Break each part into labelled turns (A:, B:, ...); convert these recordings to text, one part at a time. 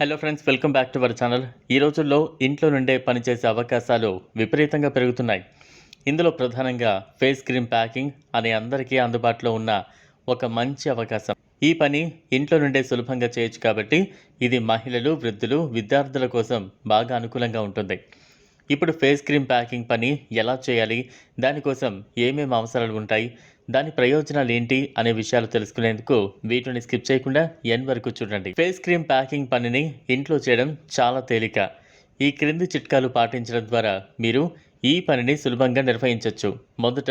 A: Hello friends welcome back to our channel ఈ రోజుల్లో ఇంట్లో నుండే పనిచేసే అవకాశాలు విపరీతంగా పెరుగుతున్నాయి. ఇందులో ప్రధానంగా ఫేస్ క్రీమ్ ప్యాకింగ్ అనే అందరికీ అందుబాటులో ఉన్న ఒక మంచి అవకాశం. ఈ పని ఇంట్లో నుండే సులభంగా చేయొచ్చు కాబట్టి ఇది మహిళలు వృద్ధులు విద్యార్థుల కోసం బాగా అనుకూలంగా ఉంటుంది. ఇప్పుడు ఫేస్ క్రీమ్ ప్యాకింగ్ పని ఎలా చేయాలి? దానికోసం ఏమేమి అవసరాలు ఉంటాయి? దాని ప్రయోజనాలు ఏంటి అనే విషయాలు తెలుసుకునేందుకు వీటిని స్కిప్ చేయకుండా ఎన్ వరకు చూడండి. ఫేస్ క్రీమ్ ప్యాకింగ్ పనిని ఇంట్లో చేయడం చాలా తేలిక. ఈ క్రింది చిట్కాలు పాటించడం ద్వారా మీరు ఈ పనిని సులభంగా నిర్వహించవచ్చు మొదట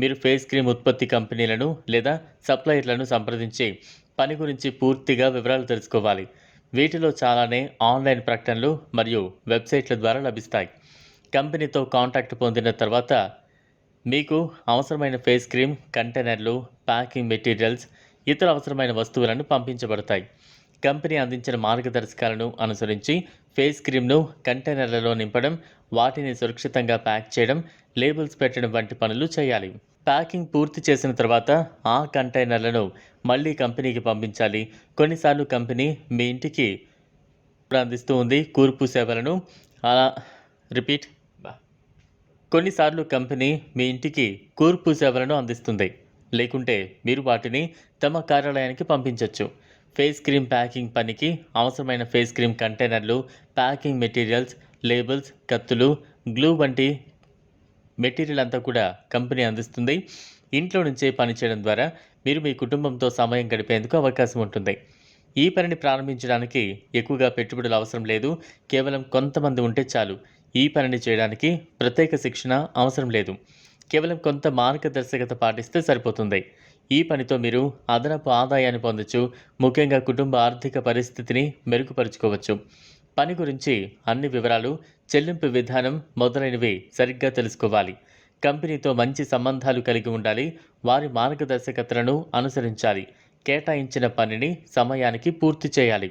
A: మీరు ఫేస్ క్రీమ్ ఉత్పత్తి కంపెనీలను లేదా సప్లయర్లను సంప్రదించి పని గురించి పూర్తిగా వివరాలు తెలుసుకోవాలి. వీటిలో చాలానే ఆన్లైన్ ప్రకటనలు మరియు వెబ్సైట్ల ద్వారా లభిస్తాయి. కంపెనీతో కాంటాక్ట్ పొందిన తర్వాత మీకు అవసరమైన ఫేస్ క్రీమ్ కంటైనర్లు ప్యాకింగ్ మెటీరియల్స్ ఇతర అవసరమైన వస్తువులను పంపించబడతాయి. కంపెనీ అందించిన మార్గదర్శకాలను అనుసరించి ఫేస్ క్రీమ్ను కంటైనర్లలో నింపడం వాటిని సురక్షితంగా ప్యాక్ చేయడం లేబుల్స్ పెట్టడం వంటి పనులు చేయాలి. ప్యాకింగ్ పూర్తి చేసిన తర్వాత ఆ కంటైనర్లను మళ్ళీ కంపెనీకి పంపించాలి. కొన్నిసార్లు కంపెనీ మీ ఇంటికి అందిస్తూ ఉంది. కూర్పు సేవలను. అలా రిపీట్. కొన్నిసార్లు కంపెనీ మీ ఇంటికి కూర్పు సేవలను అందిస్తుంది. లేకుంటే మీరు వాటిని తమ కార్యాలయానికి పంపించవచ్చు ఫేస్ క్రీమ్ ప్యాకింగ్ పనికి అవసరమైన ఫేస్ క్రీమ్ కంటైనర్లు ప్యాకింగ్ మెటీరియల్స్ లేబుల్స్ కత్తులు గ్లూ వంటి మెటీరియల్ అంతా కూడా కంపెనీ అందిస్తుంది. ఇంట్లో నుంచే పనిచేయడం ద్వారా మీరు మీ కుటుంబంతో సమయం గడిపేందుకు అవకాశం ఉంటుంది. ఈ పనిని ప్రారంభించడానికి ఎక్కువగా పెట్టుబడులు అవసరం లేదు. కేవలం కొంతమంది ఉంటే చాలు. ఈ పనిని చేయడానికి ప్రత్యేక శిక్షణ అవసరం లేదు. కేవలం కొంత మార్గదర్శకత పాటిస్తే సరిపోతుంది. ఈ పనితో మీరు అదనపు ఆదాయాన్ని పొందొచ్చు ముఖ్యంగా కుటుంబ ఆర్థిక పరిస్థితిని మెరుగుపరుచుకోవచ్చు. పని గురించి అన్ని వివరాలు చెల్లింపు విధానం మొదలైనవి సరిగ్గా తెలుసుకోవాలి. కంపెనీతో మంచి సంబంధాలు కలిగి ఉండాలి వారి మార్గదర్శకతలను అనుసరించాలి కేటాయించిన పనిని సమయానికి పూర్తి చేయాలి.